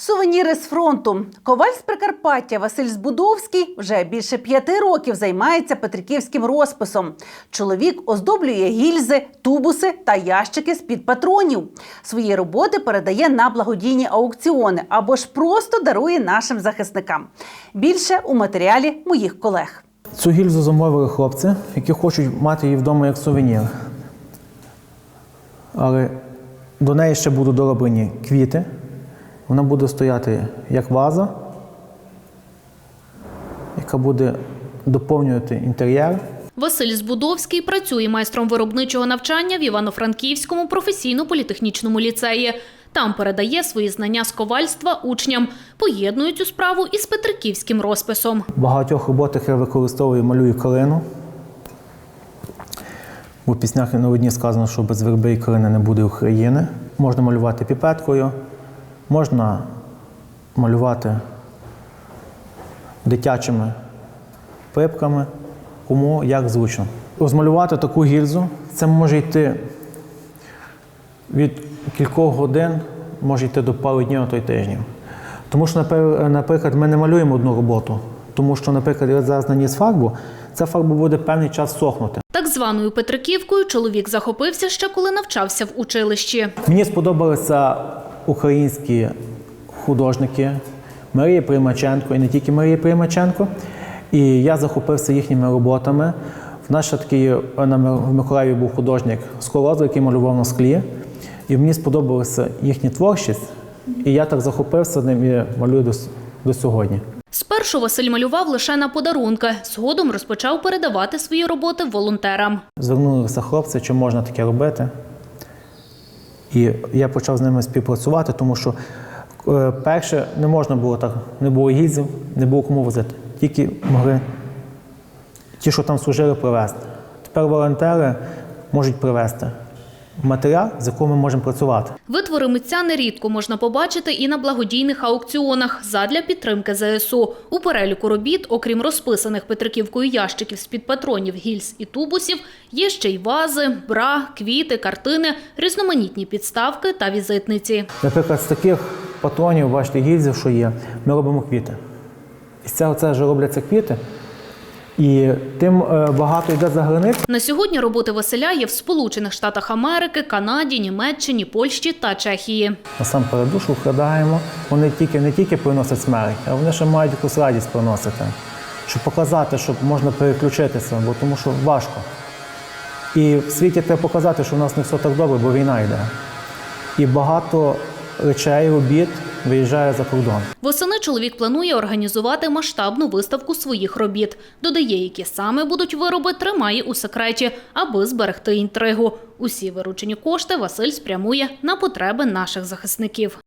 Сувеніри з фронту. Коваль з Прикарпаття Василь Збудовський вже більше п'яти років займається петриківським розписом. Чоловік оздоблює гільзи, тубуси та ящики з-під патронів. Свої роботи передає на благодійні аукціони або ж просто дарує нашим захисникам. Більше у матеріалі моїх колег. Цю гільзу замовили хлопці, які хочуть мати її вдома як сувенір. Але до неї ще будуть дороблені квіти. Вона буде стояти як ваза, яка буде доповнювати інтер'єр. Василь Збудовський працює майстром виробничого навчання в Івано-Франківському професійно-політехнічному ліцеї. Там передає свої знання з ковальства учням, поєднує цю справу із петриківським розписом. В багатьох роботах я використовую малюю калину. У піснях на одній сказано, що без верби і калини не буде України. Можна малювати піпеткою, можна малювати дитячими пипками, кому як зручно. Розмалювати таку гільзу це може йти від кількох годин, може йти до пару днів, а то й тижнів. Тому що, наприклад, ми не малюємо одну роботу, тому що, наприклад, я зараз наніс фарбу, ця фарба буде певний час сохнути. Так званою Петриківкою чоловік захопився ще коли навчався в училищі. Мені сподобалися українські художники Марія Примаченко і не тільки Марія Примаченко. І я захопився їхніми роботами. В нас ще такий в Миколаєві був художник Скороза, який малював на склі. І мені сподобалася їхня творчість, і я так захопився ним і малюю до, до сьогодні. Спершу Василь малював лише на подарунки, згодом розпочав передавати свої роботи волонтерам. Звернулися хлопці, чи можна таке робити. І я почав з ними співпрацювати, тому що е, перше не можна було так, не було гільзів, не було кому возити. Тільки могли ті, що там служили, привезти. Тепер волонтери можуть привезти матеріал, з яким ми можемо працювати. Витвори митця нерідко можна побачити і на благодійних аукціонах задля підтримки ЗСУ. У переліку робіт, окрім розписаних Петриківкою ящиків з-під патронів, гільз і тубусів, є ще й вази, бра, квіти, картини, різноманітні підставки та візитниці. Наприклад, з таких патронів, бачите, гільзів, що є, ми робимо квіти. І з цього це вже робляться квіти. І тим е, багато йде за границю. На сьогодні роботи Василя є в Сполучених Штатах Америки, Канаді, Німеччині, Польщі та Чехії. Насамперед душу вкладаємо. Вони тільки не тільки приносять смерть, а вони ще мають якусь радість приносити, щоб показати, щоб можна переключитися, бо тому що важко. І в світі треба показати, що в нас не все так добре, бо війна йде. І багато речей, робіт виїжджає за кордон. Восени чоловік планує організувати масштабну виставку своїх робіт. Додає, які саме будуть вироби, тримає у секреті, аби зберегти інтригу. Усі виручені кошти Василь спрямує на потреби наших захисників.